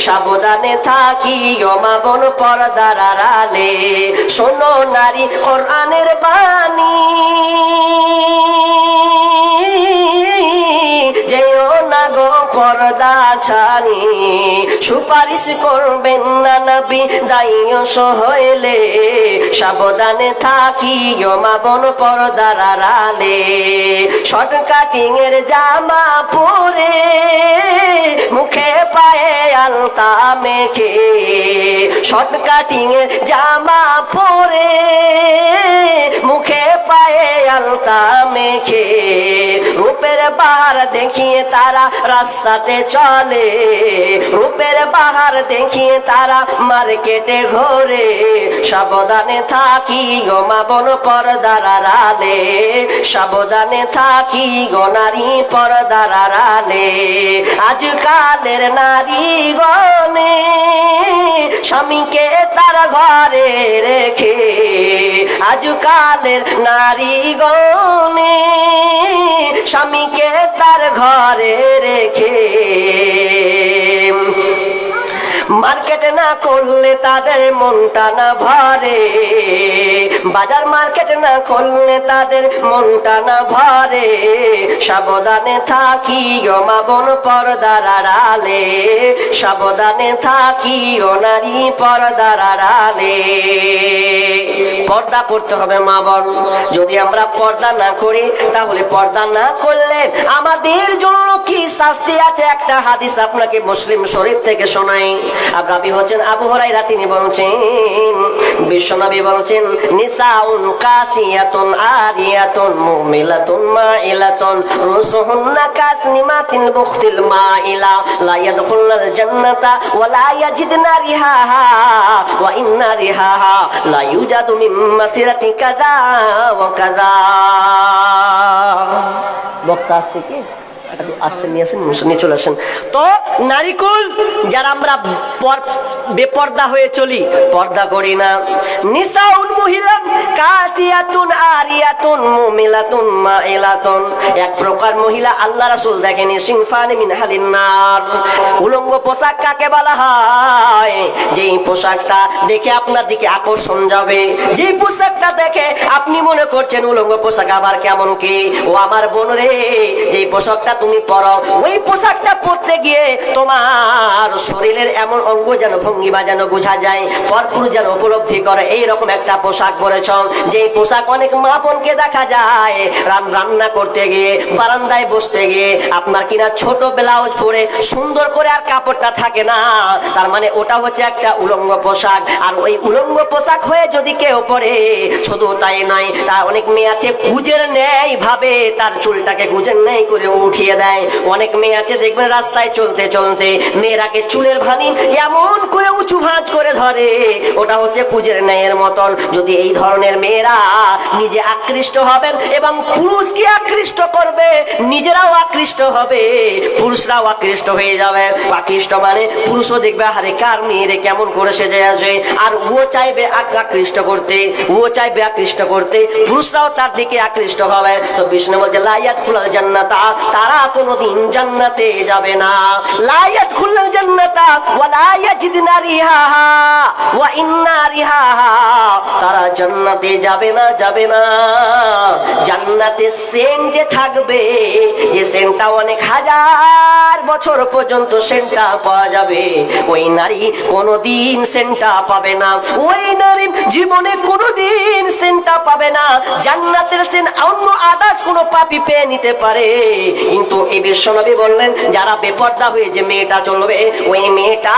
সাবধানে থাকি মা বোন পর্দার আড়ালে। শোনো নারী কোরআনের বাণী। যেও না পর্দা সুপারিশ করবেন না নবী দায়ীয় সহলে। সাবধানে থাকি মা বোন পর্দার আড়ালে। শর্ট এর জামা পরে মুখে পায়ে আলতা মেখে শর্ট কাটিং জামা পরে মুখে পায়ে আলতা মেখে রূপের বাহার দেখিয়ে তারা রাস্তাতে চলে। রূপের বাহার দেখিয়ে তারা মার্কেটে ঘোরে। সাবধানে থাকি গো মা বন পর্দার আড়ালে। সাবধানে থাকি গো নারী পর্দার আড়ালে। আজকালের নারী গনে স্বামীকে তার ঘরে রেখে আজকালের নারী গনে স্বামীকে তার ঘরে রেখে মার্কেট না করলে তাদের মনটা না ভরে। বাজার মার্কেট না করলে তাদের মনটা না ভরে। সাবধানে থাকি ও মা বোন পর্দার আড়ালে। সাবধানে থাকি ও নারী পর্দার আড়ালে। পর্দা করতে হবে মা বোন। যদি আমরা পর্দা না করি, তাহলে পর্দা না করলে আমাদের জন্য কি শাস্তি আছে? একটা হাদিস আপনাকে মুসলিম শরীফ থেকে শোনাই। আগামী হচ্ছেন, আবু হরাইরা তিনি বলছেন বিশ্বনবী বলছেন নিসাউন কাসিয়াতুন আরিয়াতুন মুমিলাতুন মাইলাতুন রুসুহুন্না কাসনিমাতিন বুখতিল মাইলা লা ইয়াদখুলনাল জান্নাতা ওয়া লা ইয়াজিদনা রিহাহা ওয়া ইন্না রিহাহা লা ইউজাদু মিন মাসিরাতি কাযা ওয়া কাযা বক্তা আছে কি? আসেন, নিয়ে চলে আসেন। তো নারিকুল, যারা আমরা বেপর্দা হয়ে চলি, পর্দা করি না। নিসাউন মহিলা কাসিয়াতুন, আরিয়াতুন, মুমিলাতুন, মাইলাতুন। এক প্রকার মহিলা, আল্লাহ রাসূল দেখেনি, সিনফানি মিন হালিন নার। উলঙ্গ পোশাক কাকে বলা হয়? যেই পোশাকটা দেখে আপনার দিকে আকর্ষণ যাবে। যেই পোশাকটা দেখে আপনি মনে করছেন, উলঙ্গ পোশাক আবার কেমন কি? ও আমার বোন রে, যেই পোশাকটা তুমি পরো। ওই পোশাকটা পরতে গিয়ে তোমার শরীরের এমন অঙ্গ যেন ভঙ্গিমা যেন বোঝা যায় পরপুর যেন উপলব্ধি করে। এই রকম একটা পোশাক পরেছ, যেই পোশাক অনেক মা বোনকে দেখা যায়। রান রান্না করতে গিয়ে, বারান্দায় বসতে গিয়ে, আপনার কিনা ছোট ব্লাউজ পরে সুন্দর করে আর কাপড়টা থাকে না। তার মানে ওটা হচ্ছে একটা উলঙ্গ পোশাক। আর ওই উলঙ্গ পোশাক হয়ে যদি কেউ পরে, শুধু তাই নয় তার অনেক মেয়ে আছে কুজের ন্যায় ভাবে, তার চুলটাকে কুজের ন্যায় করে উঠিয়ে দেয়। অনেক মেয়ে আছে দেখবেন রাস্তায় চলতে চলতে মেয়েরাকে চুলের ভানি এমন করে উঁচু ভাঁজ করে ধরে। ওটা হচ্ছে কুজের ন্যায়ের মতন। যদি এই ধরনের মেয়েরা নিজে আকৃষ্ট হবেন এবং পুরুষকে আকৃষ্ট করবে, নিজেরাও আকৃষ্ট হবে, পুরুষরাও আকৃষ্ট হয়ে যাবে। আকৃষ্ট মানে পুরুষও দেখবে আরে কার মেয়েরে কেমন করে সেজে আছে আর ও চাইবে আকৃষ্ট করতে, ও চাইবে আকৃষ্ট করতে, পুরুষরাও তার দিকে আকৃষ্ট হবে। তো বিষ্ণু বলছে লাইয়াত খুলাল জান্নাতা। তারা কোনোদিন জান্নাতে যাবে না। লাইয়াত খুলাল জান্নাতা ইয়াজিদনা রিহাহা ওয়া ইন্না রিহাহা। তারা জান্নাতে যাবে না যাবে না। জান্নাতে সেন যে থাকবে, যে সেনটা অনেক হাজার বছর পর্যন্ত সেনটা পাওয়া যাবে। ওই নারী কোনোদিন সেনটা পাবে না। ওই নারী জীবনে কোনোদিন সেনটা পাবে না। জান্নাতের সেন অন্য আদার্স কোনো পাপি পেয়ে নিতে পারে। কিন্তু এই বিশ্বনবী বললেন, যারা বেপর্দা হয়ে যে মেয়েটা চলবে, ওই মেয়েটা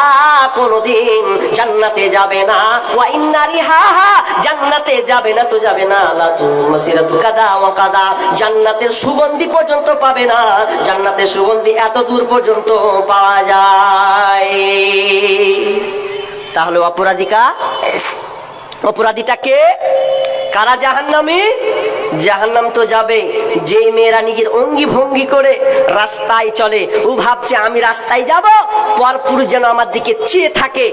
কোনোদিন জান্নাতে যাবে না। ওয়াই নারী হা হা জান্নাতে যাবে না তো যাবে না। লাতু মাসিরাতু কাদা ওয়া কাদা, জান্নাতের সুগন্ধি পর্যন্ত পাবে না। জান্নাতের সুগন্ধি এত দূর পর্যন্ত পাওয়া যায়। তাহলে অপরাধিকা অপরাধীটাকে কারা জাহান্নামী? জাহান্নাম তো যাবে। যেই মেয়েরা নিজের অঙ্গি ভঙ্গি করে রাস্তায় চলে, ও ভাবছে, আমি রাস্তায় যাব পরপুরুষ যেন আমার দিকে চেয়ে থাকে,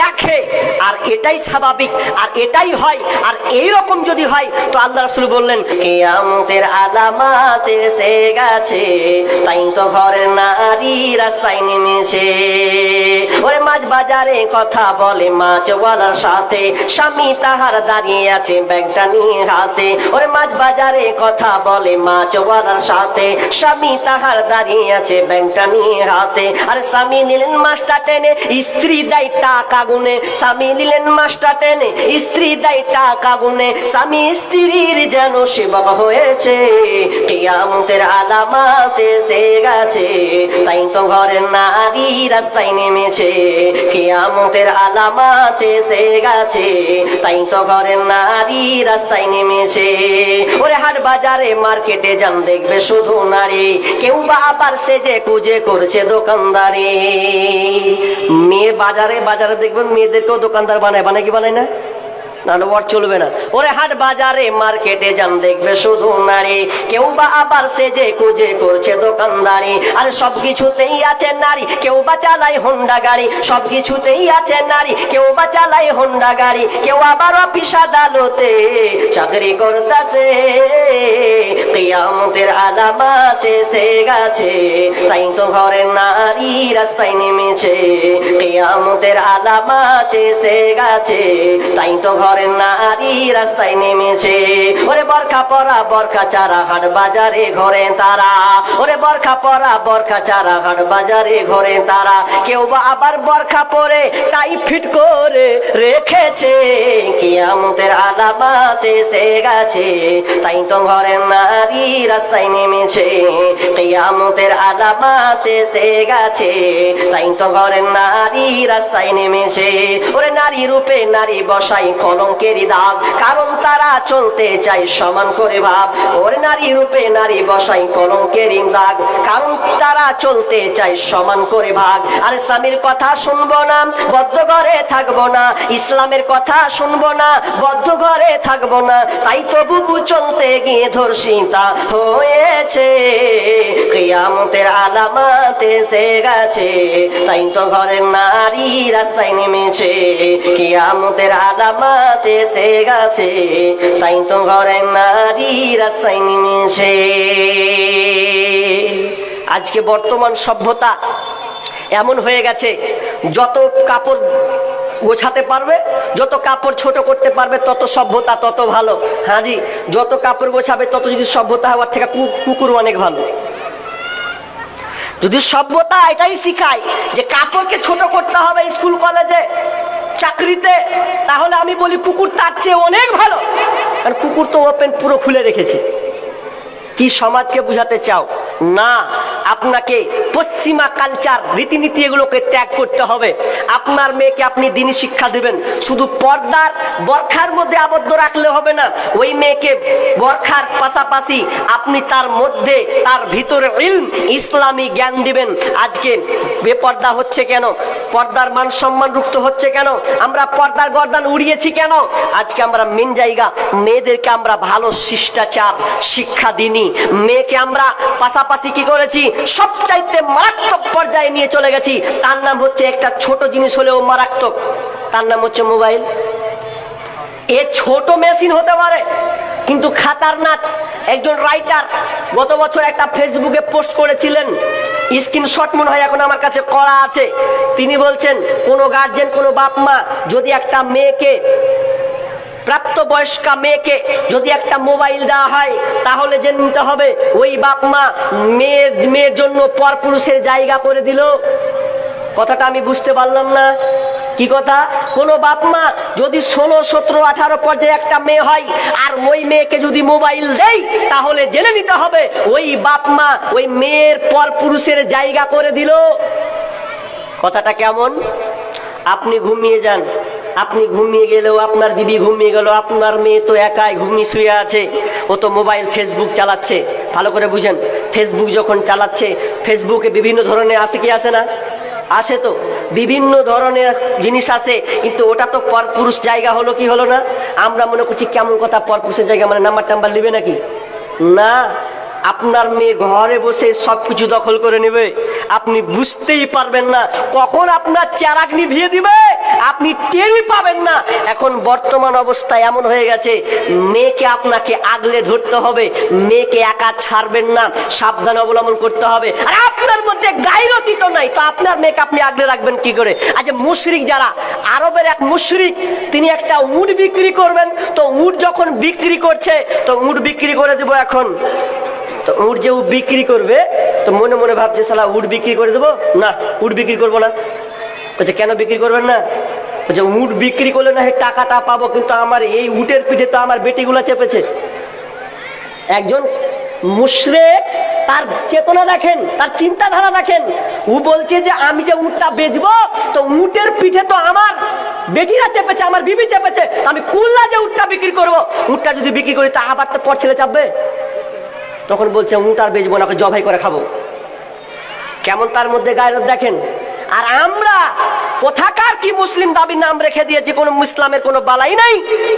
দেখে। আর এটাই স্বাভাবিক, আর এটাই হয়, আর এই রকম যদি হয়, তো আল্লাহ রাসূল বললেন, কিয়ামতের আলামাত এসে গেছে, তাই তো ঘরের নারী রাস্তায় নেমেছে। ওরে মাছ বাজারে কথা বলে মাছওয়ালার সাথে, স্বামী তাহার দাঁড়িয়ে আছে ব্যাগটা নিয়ে হাতে। ওরে মাছ বাজারে কথা বলে মাছওয়ালার সাথে। স্বামী তাহার দাঁড়িয়ে আছে ব্যাগটা নিয়ে হাতে। আর স্বামী নিলেন মাছটা টেনে, স্ত্রী দেয় টাকা গুনে। স্বামী নিলেন মাছটা টেনে, স্ত্রী দেয় টাকা গুনে। স্বামী স্ত্রীর যেন সেবক হয়েছে, কিয়ামতের আলামাত এসে গেছে। তাই তো ঘরের নারী রাস্তায় নেমেছে, কিয়ামতের আলামাত সে গেছে। তাই তো ঘরের নারী রাস্তায় নেমেছে। ওরে হাট বাজারে, মার্কেটে যান, দেখবে শুধু নারী। কেউ বা আবার যে কুজে করছে দোকানদারি। মেয়ে বাজারে বাজারে দেখবেন মেয়েদেরকেও দোকানদার বানায় বানায় কি বানায় না? না না, ওর চলবে না। ওরে হাট বাজারে মার্কেটে যান দেখবে শুধু নারী। কেউ বা আবার কুজে করছে দোকানদারি। আর সব কিছুতেই আছে নারী কেউ বা চালায় হোন্ডা গাড়ি। সব কিছুতেই আছে নারী কেউ বা চালায় হোন্ডা গাড়ি। কেউ আবার অফিস আদালতে চাকরি করতেছে। এসে গেছে। তাই তো ঘরের নারী রাস্তায় নেমেছে। কিয়ামতের আলামাত এসে গেছে। তাই তো ঘরের নারী রাস্তায় নেমেছে। ওরে বরখা পরা, বরখা চারা হাট বাজারে ঘরে তারা। ওরে বরখা পরা, বরখা চারা হাট বাজারে ঘরে তারা। কেউ বা আবার বরখা পরে টাই ফিট করে রেখেছে। কিয়ামতের আলামাত এসে গেছে। তাই তো ঘরের নারী রাস্তায় নেমেছে। কিয়ামতের আলামাত এসে গেছে। তাই তো ঘরের নারী রাস্তায় নেমেছে। ওরে নারী রূপে নারী বসাই কলঙ্কেরই দাগ, কারণ তারা চলতে চাই সমান করে ভাব। ওরে নারী রূপে নারী বসাই কলঙ্কেরই দাগ, কারণ তারা চলতে চাই সমান করে ভাগ। আর স্বামীর কথা শুনব না, বদ্ধ ঘরে থাকব না। ইসলামের কথা শুনব না, বদ্ধ ঘরে থাকব না। তাই তো বুবু চলতে গিয়ে ধর্ষিতা হয়েছে। কিয়ামতের আলামাত সে গেছে। তাই তো ঘরের নারী রাস্তায় নেমেছে। কিয়ামতের আলামাত সে গেছে। তাই তো ঘরের নারী রাস্তায় নেমেছে। আজকে বর্তমান সভ্যতা এমন হয়ে গেছে, যত কাপড় গোছাতে পারবে, যত কাপড় ছোট করতে পারবে, তত সভ্যতা তত ভালো। হ্যাঁ জি, যত কাপড় গোছাবে, তত যদি সভ্যতা হওয়ার থেকে কুকুর অনেক ভালো। যদি সভ্যতা এটাই শিখায় যে কাপড়কে ছোট করতে হবে স্কুল, কলেজে, চাকরিতে, তাহলে আমি বলি কুকুর তার চেয়ে অনেক ভালো। কারণ কুকুর তো ওপেন পুরো খুলে রেখেছে। কি সমাজকে বুঝাতে চাও? না আপনাকে পশ্চিমা কালচার রীতিনীতি এগুলোকে ত্যাগ করতে হবে। আপনার মেয়েকে আপনি দিনই শিক্ষা দেবেন। শুধু পর্দার বরখার মধ্যে আবদ্ধ রাখলে হবে না, ওই মেয়েকে বরখার পাশাপাশি আপনি তার মধ্যে তার ভিতরে ইলম, ইসলামী জ্ঞান দিবেন। আজকে বেপর্দা হচ্ছে কেন? পর্দার মান সম্মান রুক্ত হচ্ছে কেন? আমরা পর্দার গর্দান উড়িয়েছি কেন? আজকে আমরা মেন জায়গা, মেয়েদেরকে আমরা ভালো শিষ্টাচার, শিক্ষা দিনি মেয়েকে আমরা পাশাপাশি কি করেছি? সবচাইতে মারাত্মক পর্যায়ে নিয়ে চলে গেছি। তার নাম হচ্ছে একটা ছোট জিনিস হলেও মারাত্মক। তার নাম হচ্ছে মোবাইল। এ ছোট মেশিন হতে পারে, কিন্তু খাতারনাক একজন রাইটার গত বছর একটা ফেসবুকে পোস্ট করেছিলেন। স্ক্রিনশট মনে হয় এখন আমার কাছে করা আছে। তিনি বলছেন, কোনো গার্জেন, কোনো বাপ মা যদি একটা মেয়েকে প্রাপ্তবয়স্কা মেয়েকে যদি একটা মোবাইল দেওয়া হয়, তাহলে জেনে নিতে হবে? ওই বাপ মা মেয়ের মেয়ের জন্য পরপুরুষের জায়গা করে দিল। কথাটা আমি বুঝতে পারলাম না। কি কথা? কোনো বাপ মা যদি ষোলো, সতেরো, আঠারো পর্যায়ে একটা মেয়ে হয়, আর ওই মেয়েকে যদি মোবাইল দেয় তাহলে জেনে নিতে হবে, ওই বাপ মা ওই মেয়ের পর পুরুষের জায়গা করে দিল। কথাটা কেমন? আপনি ঘুমিয়ে যান। আপনি ঘুমিয়ে গেলেও আপনার বিবি ঘুমিয়ে গেল, আপনার মেয়ে তো একাই ঘুমিয়ে শুয়ে আছে। ও তো মোবাইল ফেসবুক চালাচ্ছে। ভালো করে বুঝেন ফেসবুক যখন চালাচ্ছে ফেসবুকে বিভিন্ন ধরনের আসে কি আসে না? আসে তো, বিভিন্ন ধরনের জিনিস আছে, কিন্তু ওটা তো পরপুরুষ জায়গা হলো কি হলো না? আমরা মনে করছি কেমন কথা, পরপুরুষের জায়গা মানে নাম্বার টাম্বার নেবে নাকি? না আপনার মেয়ে ঘরে বসে সব কিছু দখল করে নেবে। আপনি বুঝতেই পারবেন না কখন আপনার চারাক নিভিয়ে দিবে। আপনি টেরই পাবেন না। এখন বর্তমান অবস্থা এমন হয়ে গেছে, মেয়েকে আপনাকে আগলে ধরতে হবে। মেয়েকে একা ছাড়বেন না, সাবধান অবলম্বন করতে হবে। আর আপনার মধ্যে গাইরতি তো নাই, তো আপনার মেয়েকে আপনি আগলে রাখবেন কি করে? আজ মুশরিক যারা, আরবের এক মুশরিক, তিনি একটা উট বিক্রি করবেন। তো উট যখন বিক্রি করছে, তো উট বিক্রি করে দেবো এখন। তো উট যে ও বিক্রি করবে, তো মনে মনে ভাবছে সালা উট বিক্রি করে দেবো? না, উট বিক্রি করব না। বলছে, কেন বিক্রি করবেন না? বলছে, উট বিক্রি করলে না হয় টাকাটা পাবো, কিন্তু আমার এই উটের পিঠে তো আমার বেটিগুলো চেপেছে। একজন মুশরে তার চেতনা দেখেন, তার চিন্তাধারা দেখেন। ও বলছে যে, আমি যে উটটা বেচবো, তো উটের পিঠে তো আমার বেটিরা চেপেছে, আমার বিবি চেপেছে আমি কুল্লা যে উটটা বিক্রি করব? উটটা যদি বিক্রি করি, তা আবার তো পর ছেলে চাপবে? তখন বলছে উট আর বেচবো না জবাই করে খাব। কেমন তার মধ্যে গায়রত দেখেন? আর আমরা কোথাকার কি মুসলিম দাবি নাম রেখে দিয়েছি, কোন মুসলামের কোনো বালাই নাই।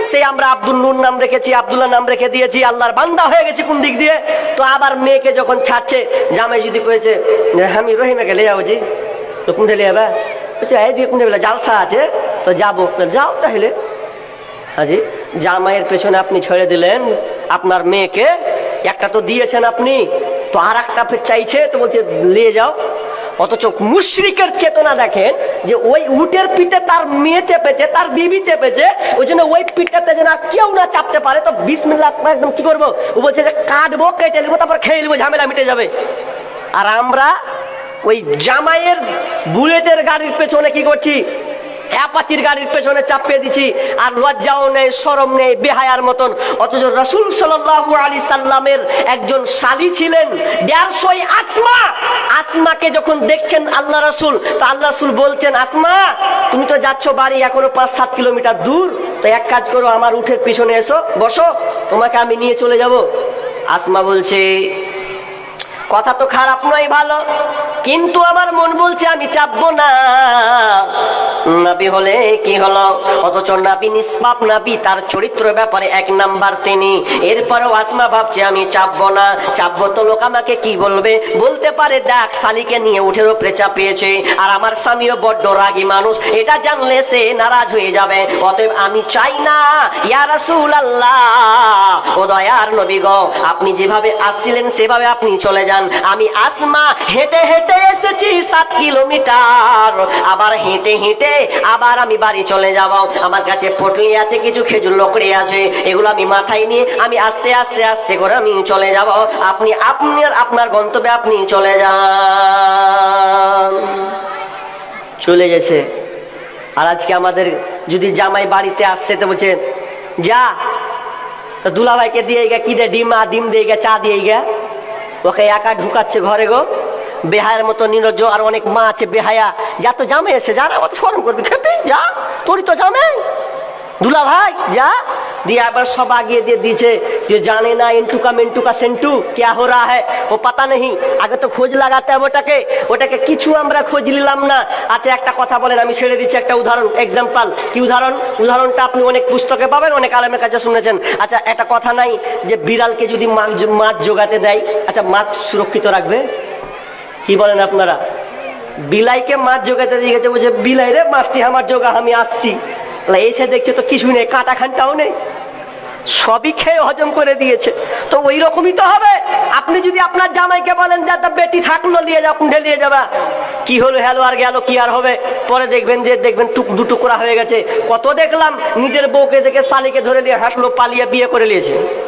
সে আমরা আব্দুল নূর নাম রেখেছি, আব্দুল্লাহ নাম রেখে দিয়েছি, আল্লাহর বান্দা হয়ে গেছি কোন দিক দিয়ে? তো আবার মেয়েকে যখন ছাড়ছে, জামাই যদি কয়েছে যে আমি রহিমাকে লে যাব জি। তো কোনটা লে যাবে বলছে, এই দিয়ে বেলা জালসা আছে, তো যাব। যাও তাহলে। হাজি, জামাইয়ের পেছনে আপনি ছেড়ে দিলেন, আপনার মেয়েকে একটা তো দিয়েছেন আপনি, তো আর একটা চাইছে, তো বলছে, নিয়ে যাও। অথচ মুশরিকের চেতনা দেখেন যে ওই উটের পিঠে তার মেয়ে চেপেছে, তার বিবি চেপেছে, ওই জন্য ওই পিঠটাতে যেন কেউ না চাপতে পারে। তো বিশ মিনিট একদম কি করব? ও বলছে যে কাটবো, কেটে নেব, তারপর খেয়ে নেব, ঝামেলা মিটে যাবে। আর আমরা ওই জামাইয়ের বুলেটের গাড়ির পেছনে কি করছি? অ্যাপাচির গাড়ির পেছনে চাপিয়ে দিছি, আর লজ্জাও নেই, সরম নেই, বেহায়ার মতন। অথচ রসুল সাল্লাল্লাহু আলী সাল্লামের একজন শালি ছিলেন, দেড়শোই আসমা। আসমাকে যখন দেখছেন আল্লাহ রসুল, তো আল্লাহ রসুল বলছেন, আসমা, তুমি তো যাচ্ছ বাড়ি এখনও পাঁচ সাত কিলোমিটার দূর, তো এক কাজ করো, আমার উঠের পিছনে এসো, বসো, তোমাকে আমি নিয়ে চলে যাব। আসমা বলছে কথা তো খারাপ নয়, ভালো। কিন্তু আমার মন বলছে আমি চাপবো না। নাবি হলে কি হলো? অথচ নাবি নিষ্পাপ, নাবি তার চরিত্র ব্যাপারে এক নাম্বার তিনি। এরপরেও আসমা ভাবছে, আমি চাপবো না। চাপবো তো লোক আমাকে কি বলবে? বলতে পারে দেখ শালিকে নিয়ে উঠের উপরে চাপিয়েছে আর আমার স্বামীও বড্ড রাগী মানুষ। এটা জানলে সে নারাজ হয়ে যাবে। অতএব আমি চাই না। ইয়া রাসূল আল্লাহ ও দয়ার নবী গো, আপনি যেভাবে আসছিলেন, সেভাবে আপনি চলে যান। আমি আসমা, হেঁটে হেঁটে এসেছি সাত কিলোমিটার। আবার হেঁটে হেঁটে আবার আমি বাড়ি চলে যাব। আমার কাছে পটলি আছে, কিছু খেজুর লকড়ি আছে। এগুলো আমি মাথায় নিয়ে আমি আস্তে আস্তে আস্তে করে আমি চলে যাব। আপনি আপনার আপনার গন্তব্যে আপনি চলে যান। চলে গেছে। আর আজকে আমাদের যদি জামাই বাড়িতে আসছে, তো বলছে, যা। তো দুলাভাইকে দিয়ে গা কি দে ডিম আর ডিম দিয়ে গা চা দিয়ে গা ওকে একা ঢুকাচ্ছে ঘরে গো। বেহায়ের মতো নিরজ, আর অনেক মা আছে বেহায়া। যা তো জামে এসে যারা আবার সরম করবি। খেপি যা, তোরই তো জামে। দুলা ভাই যা দিয়ে আবার সব আগিয়ে দিয়ে দিয়েছে যে জানে না এন্টুকা মেন্টুকা সেন্টু, ক্যা হো রা হ্যাঁ ও পাতা নেই আগে তো খোঁজ লাগাতে হবে ওটাকে। ওটাকে কিছু আমরা খোঁজ নিলাম না। আচ্ছা একটা কথা বলেন, আমি ছেড়ে দিচ্ছি একটা উদাহরণ এক্সাম্পল কি উদাহরণ? উদাহরণটা আপনি অনেক পুস্তকে পাবেন, অনেক আলমের কাছে শুনেছেন। আচ্ছা একটা কথা নাই যে বিড়ালকে যদি মাছ মাছ জোগাতে দেয় আচ্ছা মাছ সুরক্ষিত রাখবে? কি বলেন আপনারা? বিলাইকে মাছ জোগাতে দিয়ে গেছে, বলছে, বিলাই রে, মাছটি আমার জোগা আমি আসছি। এসে দেখছে তো কিছুই নেই কাঁটা খানটাও নেই। সবই খেয়ে হজম করে দিয়েছে। তো ওই রকমই তো হবে। আপনি যদি আপনার জামাইকে বলেন যে, তা বেটি থাকল নিয়ে যা পুঁডে নিয়ে যাবা। কি হলো, হ্যালো, আর গেল, কি আর হবে? পরে দেখবেন যে, দেখবেন টুক, দু করা হয়ে গেছে। কত দেখলাম, নিজের বউকে দেখে সালিকে ধরে নিয়ে হাঁটলো পালিয়ে বিয়ে করে নিয়েছে।